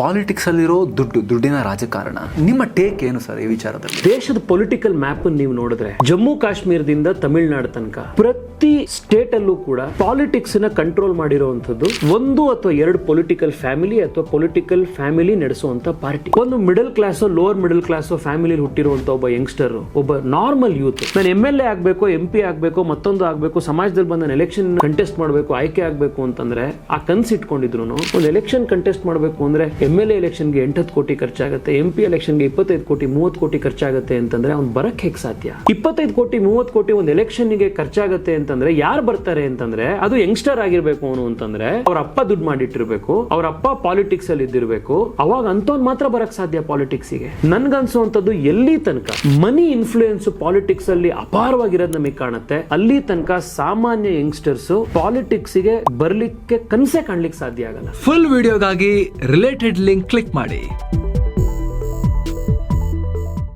Politics ಅಲ್ಲಿರೋ ದುಡ್ಡು, ದುಡ್ಡಿನ ರಾಜಕಾರಣ. ನಿಮ್ಮ ಟೇಕ್ ಏನು ಸರ್ ಈ ವಿಚಾರದಲ್ಲಿ? ದೇಶದ ಪೊಲಿಟಿಕಲ್ ಮ್ಯಾಪ್ ನೀವು ನೋಡಿದ್ರೆ, ಜಮ್ಮು ಕಾಶ್ಮೀರದಿಂದ ತಮಿಳುನಾಡು ತನಕ ಪ್ರತಿ ಸ್ಟೇಟ್ ಅಲ್ಲೂ ಕೂಡ ಪಾಲಿಟಿಕ್ಸ್ನ ಕಂಟ್ರೋಲ್ ಮಾಡಿರುವಂತದ್ದು ಒಂದು ಅಥವಾ ಎರಡು ಪೊಲಿಟಿಕಲ್ ಫ್ಯಾಮಿಲಿ ಅಥವಾ ಪೊಲಿಟಿಕಲ್ ಫ್ಯಾಮಿಲಿ ನಡೆಸುವಂತ ಪಾರ್ಟಿ ಒಂದು middle class lower middle class family ಹುಟ್ಟಿರುವಂತ ಒಬ್ಬ ಯಂಗ್ಸ್ಟರ್ ಒಬ್ಬ ನಾರ್ಮಲ್ ಯೂತ್ ನಾನು ಎಂ ಎಲ್ ಎ ಆಗ್ಬೇಕು ಎಂ ಪಿ ಆಗ್ಬೇಕು, ಮತ್ತೊಂದು ಆಗ್ಬೇಕು, ಸಮಾಜದಲ್ಲಿ ಬಂದ ಎಲೆಕ್ಷನ್ ಕಂಟೆಸ್ಟ್ ಮಾಡಬೇಕು, ಆಯ್ಕೆ ಆಗ್ಬೇಕು ಅಂತಂದ್ರೆ ಆ ಕನ್ಸಿಟ್ಕೊಂಡಿದ್ರು ಒಂದು ಎಲೆಕ್ಷನ್ ಕಂಟೆಸ್ಟ್ ಮಾಡಬೇಕು ಅಂದ್ರೆ ಎಂ ಎಲ್ ಎ ಎಲೆಕ್ಷನ್ಗೆ ಎಂಟತ್ತು ಕೋಟಿ ಖರ್ಚಾಗುತ್ತೆ ಎಂ ಪಿ ಎಲೆಕ್ಷನ್ಗೆ ಇಪ್ಪತ್ತೈದು ಕೋಟಿ, ಮೂವತ್ತು ಕೋಟಿ ಖರ್ಚಾಗುತ್ತೆ ಅಂತಂದ್ರೆ ಅವ್ನು ಬರಕ್ ಹೇಗೆ ಸಾಧ್ಯ? ಇಪ್ಪತ್ತೈದು ಕೋಟಿ, ಮೂವತ್ತು ಕೋಟಿ ಒಂದು ಎಲೆಕ್ಷನ್ಗೆ ಖರ್ಚಾಗುತ್ತೆ ಅಂತಂದ್ರೆ ಯಾರು ಬರ್ತಾರೆ ಅಂತಂದ್ರೆ ಅದು ಯಂಗ್ಸ್ಟರ್ ಆಗಿರ್ಬೇಕು ಅವನು ಅಂತಂದ್ರೆ ಅವ್ರ ಅಪ್ಪ ದುಡ್ಡು ಮಾಡಿಟ್ಟಿರ್ಬೇಕು, ಅವ್ರ ಅಪ್ಪ ಪಾಲಿಟಿಕ್ಸ್ ಅಲ್ಲಿ ಇದ್ದಿರ್ಬೇಕು. ಅವಾಗ ಅಂತವನ್ ಮಾತ್ರ ಬರಕ್ ಸಾಧ್ಯ ಪಾಲಿಟಿಕ್ಸ್ಗೆ. ನನ್ಗನ್ಸುವಂತದ್ದು ಎಲ್ಲಿ ತನಕ ಮನಿ ಇನ್ಫ್ಲೂಯೆನ್ಸ್ ಪಾಲಿಟಿಕ್ಸ್ ಅಲ್ಲಿ ಅಪಾರವಾಗಿರೋದು ನಮಗೆ ಕಾಣುತ್ತೆ. ಅಲ್ಲಿ ತನಕ ಸಾಮಾನ್ಯ ಯಂಗ್ಸ್ಟರ್ಸ್ ಪಾಲಿಟಿಕ್ಸ್ಗೆ ಬರ್ಲಿಕ್ಕೆ ಕನ್ಸೆ ಕಾಣ್ಲಿಕ್ಕೆ ಸಾಧ್ಯ ಆಗಲ್ಲ. ಫುಲ್ ವಿಡಿಯೋಗಾಗಿ ರಿಲೇಟೆಡ್ ಲಿಂಕ್ ಕ್ಲಿಕ್ ಮಾಡಿ.